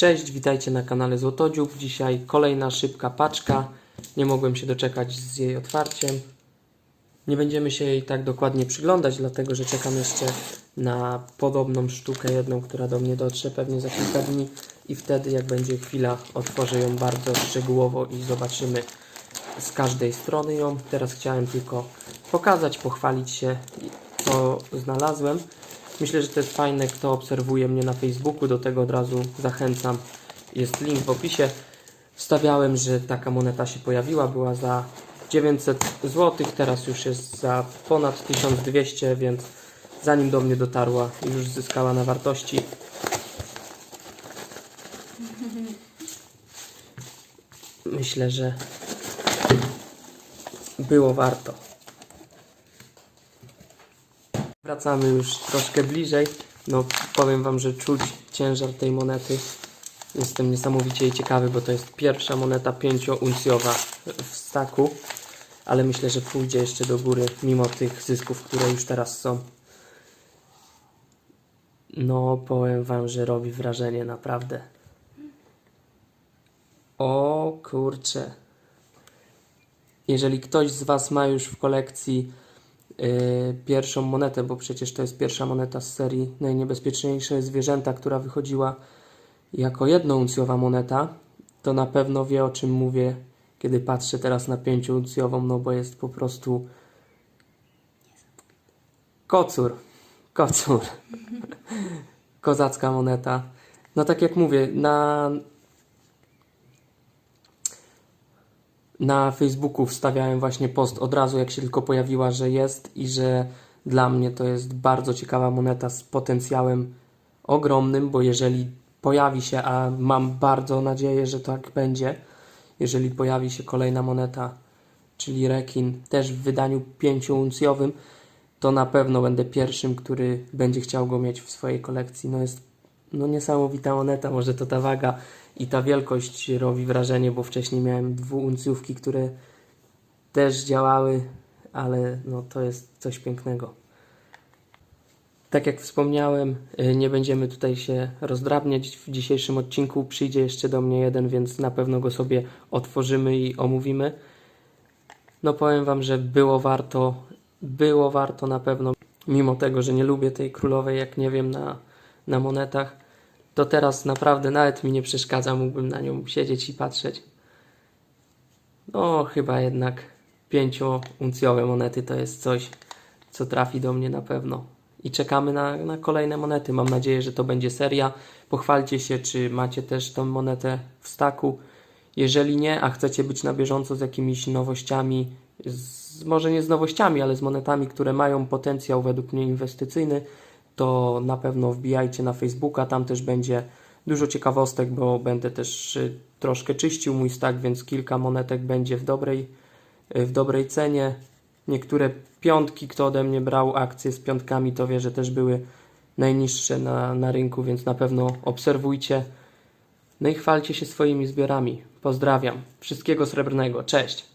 Cześć, witajcie na kanale Złotodziób. Dzisiaj kolejna szybka paczka. Nie mogłem się doczekać z jej otwarciem. Nie będziemy się jej tak dokładnie przyglądać, dlatego że czekam jeszcze na podobną sztukę, jedną, która do mnie dotrze pewnie za kilka dni i wtedy, jak będzie chwila, otworzę ją bardzo szczegółowo i zobaczymy z każdej strony ją. Teraz chciałem tylko pokazać, pochwalić się, co znalazłem. Myślę, że to jest fajne, kto obserwuje mnie na Facebooku, do tego od razu zachęcam. Jest link w opisie. Wstawiałem, że taka moneta się pojawiła, była za 900 zł, teraz już jest za ponad 1200, więc zanim do mnie dotarła, już zyskała na wartości. Myślę, że było warto. Wracamy już troszkę bliżej. No, powiem Wam, że czuć ciężar tej monety. Jestem niesamowicie jej ciekawy, bo to jest pierwsza moneta 5-uncjowa w staku, ale myślę, że pójdzie jeszcze do góry, mimo tych zysków, które już teraz są. No, powiem Wam, że robi wrażenie, naprawdę. O kurcze. Jeżeli ktoś z Was ma już w kolekcji pierwszą monetę, bo przecież to jest pierwsza moneta z serii Najniebezpieczniejsze zwierzęta, która wychodziła jako jednouncjowa moneta, to na pewno wie o czym mówię, kiedy patrzę teraz na pięciouncjową, no bo jest po prostu kocur, kocur, kozacka moneta. No tak jak mówię, na na Facebooku wstawiałem właśnie post od razu, jak się tylko pojawiła, że jest i że dla mnie to jest bardzo ciekawa moneta z potencjałem ogromnym, bo jeżeli pojawi się, a mam bardzo nadzieję, że tak będzie, jeżeli pojawi się kolejna moneta, czyli rekin, też w wydaniu pięciouncjowym, to na pewno będę pierwszym, który będzie chciał go mieć w swojej kolekcji. No jest no niesamowita moneta, może to ta waga i ta wielkość robi wrażenie, bo wcześniej miałem dwuuncjówki, które też działały, ale no to jest coś pięknego. Tak jak wspomniałem, y, nie będziemy tutaj się rozdrabniać. W dzisiejszym odcinku przyjdzie jeszcze do mnie jeden, więc na pewno go sobie otworzymy i omówimy. No powiem Wam, że było warto, było warto na pewno, mimo tego, że nie lubię tej królowej, jak nie wiem, na, na monetach, to teraz naprawdę nawet mi nie przeszkadza, mógłbym na nią siedzieć i patrzeć. No, chyba jednak pięciouncjowe monety to jest coś, co trafi do mnie na pewno. I czekamy na, na kolejne monety. Mam nadzieję, że to będzie seria. Pochwalcie się, czy macie też tą monetę w staku. Jeżeli nie, a chcecie być na bieżąco z jakimiś nowościami, z, może nie z nowościami, ale z monetami, które mają potencjał według mnie inwestycyjny, to na pewno wbijajcie na Facebooka. Tam też będzie dużo ciekawostek, bo będę też y, troszkę czyścił mój stak, więc kilka monetek będzie w dobrej, y, w dobrej cenie. Niektóre piątki, kto ode mnie brał akcje z piątkami, to wie, że też były najniższe na, na rynku, więc na pewno obserwujcie. No i chwalcie się swoimi zbiorami. Pozdrawiam. Wszystkiego srebrnego. Cześć.